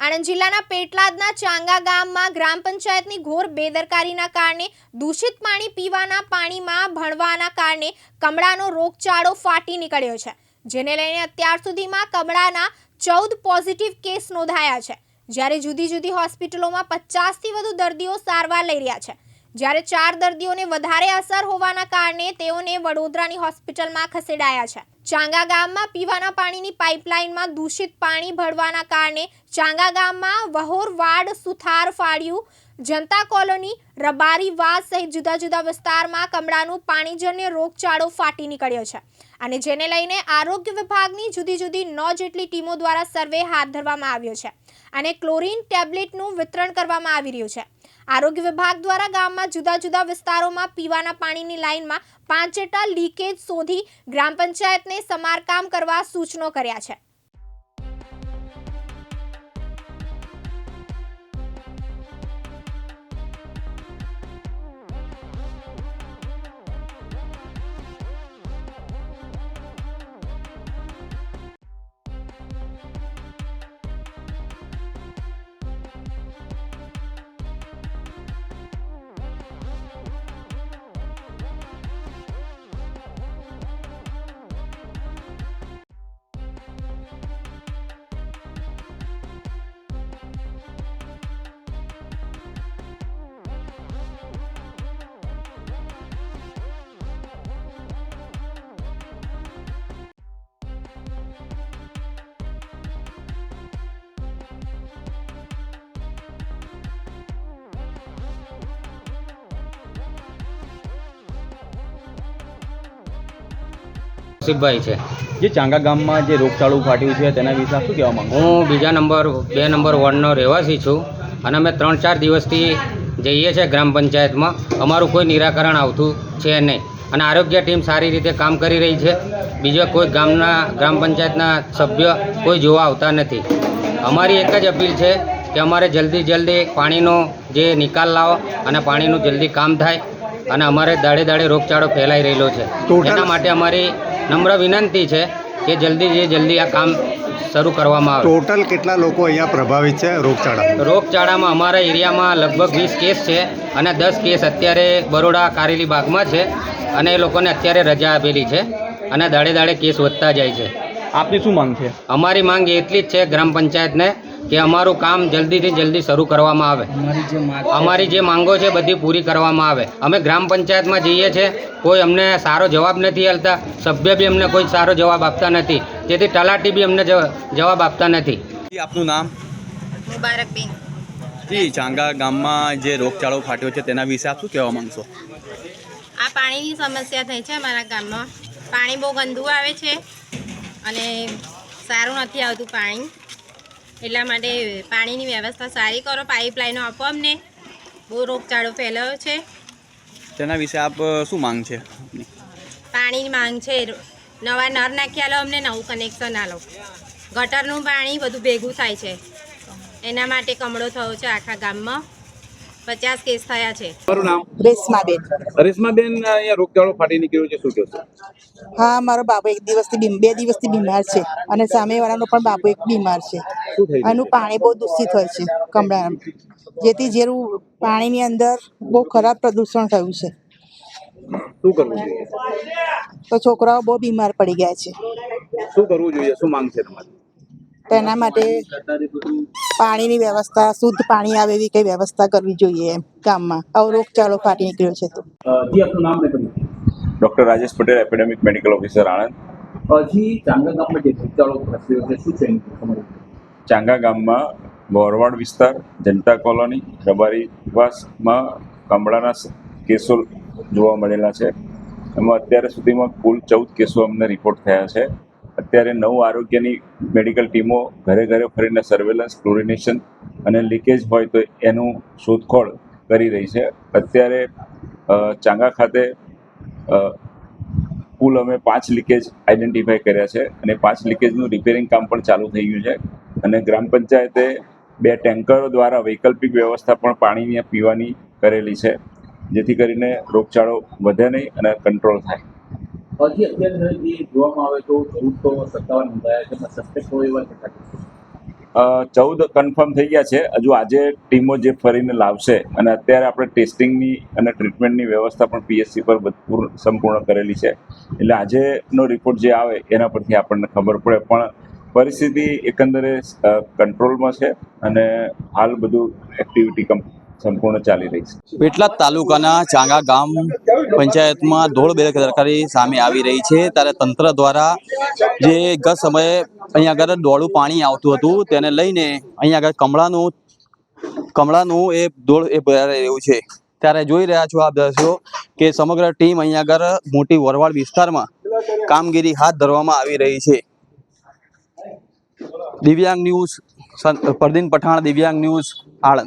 આણંદ જિલ્લાના પેટલાદના ચાંગા ગામમાં ગ્રામ પંચાયતની ઘોર બેદરકારીના કારણે દૂષિત પાણી પીવાના પાણીમાં ભણવાના કારણે કમળાનો રોગચાળો ફાટી નીકળ્યો છે, જેને લઈને અત્યાર સુધીમાં કમળાના ચૌદ પોઝિટિવ કેસ નોંધાયા છે. જ્યારે જુદી જુદી હોસ્પિટલોમાં પચાસથી વધુ દર્દીઓ સારવાર લઈ રહ્યા છે. જ્યારે ચાર દર્દીઓને વધારે અસર હોવાના કારણે તેઓને વડોદરાની હોસ્પિટલમાં ખસેડાયા છે. ચાંગા ગામમાં પીવાના પાણીની પાઇપલાઇનમાં દૂષિત પાણી ભળવાના કારણે ચાંગા ગામમાં વહોર વાડ સુથાર ફાળ્યું. જનતા કોલોની, રબારી વાસ સહિત જુદા જુદા વિસ્તારમાં કમળાનું પાણીજન્ય રોગચાળો ફાટી નીકળ્યો છે. અને જેને લઈને આરોગ્ય વિભાગની જુદી જુદી નવ જેટલી ટીમો દ્વારા સર્વે હાથ ધરવામાં આવ્યો છે અને ક્લોરીન ટેબ્લેટનું વિતરણ કરવામાં આવી રહ્યું છે. આરોગ્ય વિભાગ દ્વારા ગામમાં જુદા જુદા વિસ્તારોમાં પીવાના પાણીની લાઇનમાં પાંચ જેટલા લીકેજ શોધી ગ્રામ પંચાયતને સમારકામ કરવા સૂચનો કર્યા છે. શિવભાઈ છે. જે ચાંગા ગામમાં જે રોગચાળું ફાટ્યું છે તેના વિશે શું કહેવા માંગુ હું બીજા નંબર બે નંબર વોર્ડનો રહેવાસી છું અને અમે ત્રણ ચાર દિવસથી જઈએ છીએ ગ્રામ પંચાયતમાં. અમારું કોઈ નિરાકરણ આવતું છે નહીં. અને આરોગ્ય ટીમ સારી રીતે કામ કરી રહી છે. બીજા કોઈ ગામના ગ્રામ પંચાયતના સભ્ય કોઈ જોવા આવતા નથી. અમારી એક જ અપીલ છે કે અમારે જલ્દી જલ્દી પાણીનો જે નિકાલ લાવો અને પાણીનું જલ્દી કામ થાય અને અમારે દાડે દાડે રોગચાળો ફેલાઈ રહેલો છે. એના માટે અમારી નમ્ર વિનંતી છે કે જલ્દી જે જલ્દી આ કામ શરૂ કરવામાં આવે. ટોટલ કેટલા લોકો અહીંયા પ્રભાવિત છે રોગચાળા રોગચાળામાં અમારા એરિયામાં લગભગ વીસ કેસ છે અને દસ કેસ અત્યારે બરોડા કારેલી બાગમાં છે અને એ લોકોને અત્યારે રજા આપેલી છે અને દાડે દાડે કેસ વધતા જાય છે. આપની શું માંગ છે? અમારી માંગ એટલી જ છે ગ્રામ પંચાયતને કે અમારું કામ જલ્દીથી જલ્દી શરૂ કરવામાં આવે. અમારી જે માંગો છે. બધી પૂરી કરવામાં આવે. અમે ગ્રામ પંચાયતમાં જઈએ છીએ કોઈ અમને સારો જવાબ નથી આપતા સભ્ય બી અમને કોઈ સારો જવાબ આપતા નથી. જેથી તલાટી બી અમને જવાબ આપતા નથી. આપનું નામ? મુબારકબેન જી ચાંગા ગામમાં જે રોગચાળો ફાટ્યો છે તેના વિશે આપ શું કહેવા માંગશો? આ પાણીની સમસ્યા થઈ છે અમારા ગામમાં. પાણી બહુ ગંદુ આવે છે અને સારું નથી આવતું પાણી. એટલા માટે પાણીની વ્યવસ્થા સારી કરો પાઇપલાઈનો આપો અમને. બહુ રોગચાળો ફેલાયો છે. તેના વિશે આપ શું માંગ છે? પાણીની માંગ છે. નવા નર નાખ્યા લો અમને નવું કનેક્શન આલો. ગટરનું પાણી બધું ભેગું થાય છે. એના માટે કમળો થયો છે આખા ગામમાં. પચાસ કેસ થયા છે. મારું નામ? રેશમાબેન. રેશમાબેન અહીંયા રોગચાળો ફાટી નીકળ્યો છે શું કહેશો હા મારો બાપુ એક દિવસથી બીમ- બે દિવસથી બીમાર છે અને સામેવાળાનો પણ બાપુ એક બીમાર છે. શું આનું પાણી બહુ દૂષિત હોય છે કમળાનું જેથી જેનું પાણીની અંદર બહુ ખરાબ પ્રદૂષણ થયું છે. શું કરવું જોઈએ? તો છોકરાઓ બહુ બીમાર પડી ગયા છે. શું કરવું જોઈએ? શું માંગ છે તમારી? તો એના માટે પાણીની વ્યવસ્થા શુદ્ધ પાણી આવે એવી કઈ વ્યવસ્થા કરવી જોઈએ એમ ગામમાં. આવો રોગચાળો ફાટી નીકળ્યો છે તો. Doctor Rajesh Patel epidemic medical officer Anand. હજી ચાંગા ગામમાં જે રોગચાળો પ્રસર્યો છે શું છે ચાંગા ગામમાં બોરવાડ વિસ્તાર જનતા કોલોની રબારી વાસમાં કમળાના કેસો જોવા મળેલા છે. એમાં અત્યાર સુધીમાં કુલ ચૌદ કેસો અમને રિપોર્ટ થયા છે. અત્યારે નવ આરોગ્યની મેડિકલ ટીમો ઘરે ઘરે ફરીને સર્વેલન્સ ક્લોરિનેશન અને લીકેજ હોય તો એનું શોધખોળ કરી રહી છે. અત્યારે ચાંગા ખાતે કુલ અમે પાંચ લીકેજ આઈડેન્ટિફાઈ કર્યા છે અને પાંચ લીકેજનું રિપેરિંગ કામ પણ ચાલુ થઈ ગયું છે. અને ગ્રામ પંચાયતે બે ટેન્કરો દ્વારા વૈકલ્પિક વ્યવસ્થા પણ પાણીની પીવાની કરેલી છે, જેથી કરીને રોગચાળો વધે નહીં અને કંટ્રોલ થાય. હજી અત્યારે જે જોવામાં આવે તો ચૌદ તો સત્તાવન નોંધાયા છે. ચૌદ કન્ફર્મ થઈ ગયા છે. હજુ આજે ટીમો જે ફરીને લાવશે અને અત્યારે આપણે ટેસ્ટિંગની અને ટ્રીટમેન્ટની વ્યવસ્થા પણ પીએચસી પર સંપૂર્ણ કરેલી છે. એટલે આજેનો રિપોર્ટ જે આવે એના પરથી આપણને ખબર પડે. પણ પરિસ્થિતિ એકંદરે કંટ્રોલમાં છે અને હાલ બધું એક્ટિવિટી કમ સંપૂર્ણ ચાલી રહી છે. પેટલાદ તાલુકાના ચાંગા ગામ પંચાયતમાં ધોળ બેદરકારી સામે આવી રહી છે. ત્યારે તંત્ર દ્વારા જે ગત સમયે અહીંયા આગળ ડોળું પાણી આવતું હતું, તેને લઈને અહીંયા આગળ કમળાનું કમળાનું એ ધોળ એ ભરાઈ રહ્યું છે. ત્યારે જોઈ રહ્યા છો આપ દર્શકો કે સમગ્ર ટીમ અહીંયા આગળ મોટી વરવાડ વિસ્તારમાં કામગીરી હાથ ધરવામાં આવી રહી છે. દિવ્યાંગ ન્યૂઝ પરદીન પઠાણ, દિવ્યાંગ ન્યૂઝ આણંદ.